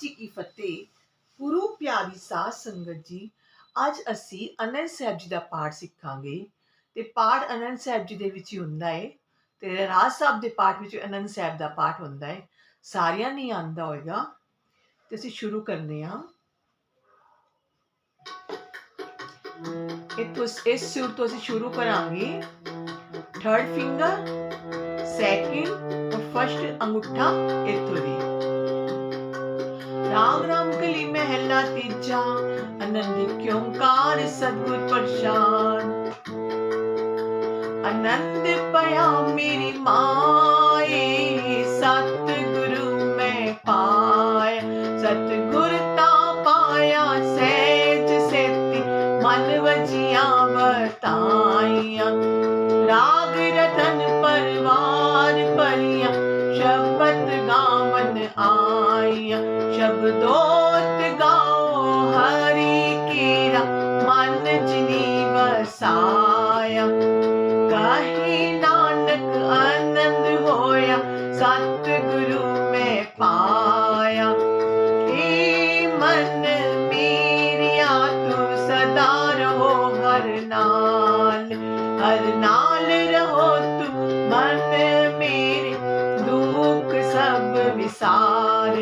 ਜੀ ਕੀ ਫਤਿਹ। ਗੁਰੂ ਪਿਆਰੀ ਸਾਧ ਸੰਗਤ ਜੀ, ਅੱਜ ਅਸੀਂ ਅਨੰਦ ਸਾਹਿਬ ਜੀ ਦਾ ਪਾਠ ਸਿੱਖਾਂਗੇ ਤੇ ਪਾਠ ਅਨੰਦ ਸਾਹਿਬ ਜੀ ਦੇ ਵਿੱਚ ਹੀ ਹੁੰਦਾ ਹੈ ਤੇ ਰਾਜ ਸਾਹਿਬ ਦੇ ਪਾਠ ਵਿੱਚ ਅਨੰਦ ਸਾਹਿਬ ਦਾ ਪਾਠ ਹੁੰਦਾ ਹੈ ਸਾਰਿਆਂ ਨਹੀਂ ਆਂਦਾ ਹੋਏਗਾ। ਤੇ ਅਸੀਂ ਸ਼ੁਰੂ ਕਰਨੇ ਆ। ਇਤੋਂ ਇਸ ਸੁਰ ਤੋਂ ਅਸੀਂ ਸ਼ੁਰੂ ਕਰਾਂਗੇ। ਥਰਡ ਫਿੰਗਰ ਸੈਕਿੰਡ ਔਰ ਫਰਸਟ ਅੰਗੂਠਾ ਇੱਥੋਂ ਦੀ। राम राम कली महला तीजा आनंद क्योंकार सदगुर प्रसाद आनंद पया मेरी माए, सतगुरु मैं पाए सतगुर ता पाया, सहज सेती मन वजिया बताइया राम दुनिया शब्दोत गाओ, हरी कीरा, मन जिनी बसाया कही नानक आनंद होया, सतगुरु में पाया। ए मन मेरिया, तू सदा रहो हर नाल। हर नाल रहो तू, मन मेरे, दुख सब विसार।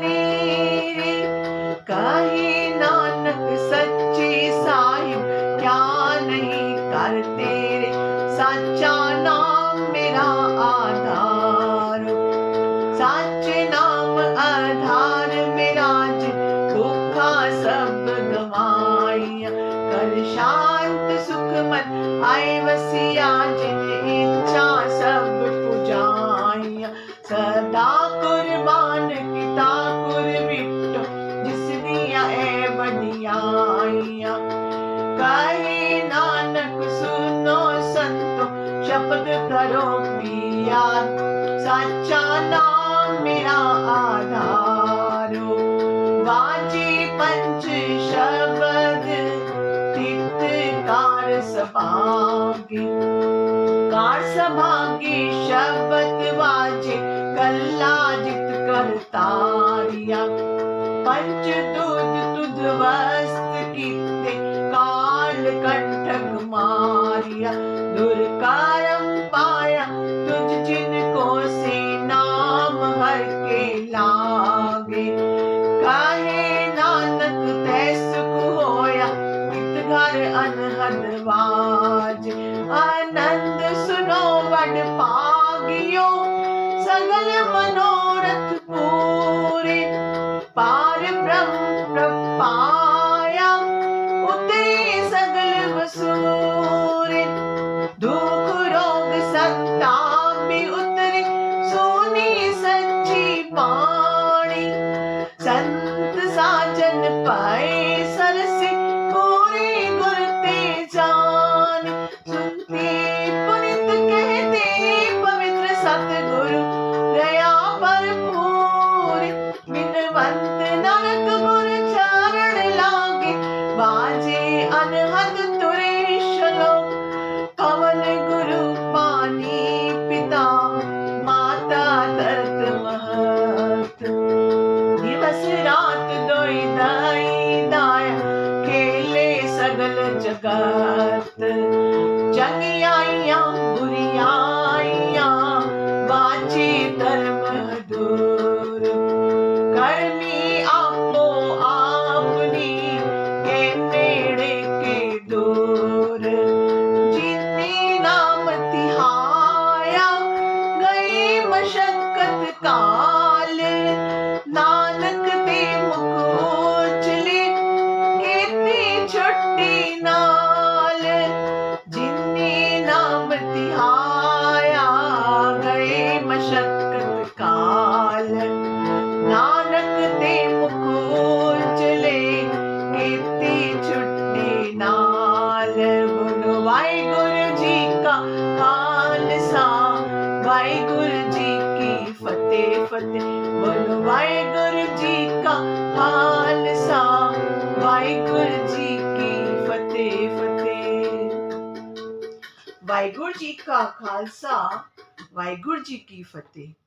मेरे। कहे नानक सच्चे साहिब क्या नहीं करते रे सच्चा नाम मेरा आधारो वाचे पंच शब्द सभागे कार सभागे शब्द करतारिया पंच दूध तुध वस्त काल कंठक मारिया दुर्गा घर अनहद वाज आनंद सुनो वड पागियो, सगल मनोरथ पूरे। पार ब्रह्म प्रपाया उतरे सगल वसूरे। दुख रोग सत्ता भी उतरे, सोनी पाणी संत साजन पाए सगल जगत। चंगियाइया बुरियाइया बाची धर्म दूर। करनी आपो आपनी, के नेड़े के दूर। जिन्नी नाम तिहाया, गई मशक्कत काल। पते बोलो वाहेगुरु जी का खालसा। वाहेगुरु जी की फतेह फतेह। वाहेगुरु जी का खालसा, वाहेगुरु जी की फतेह।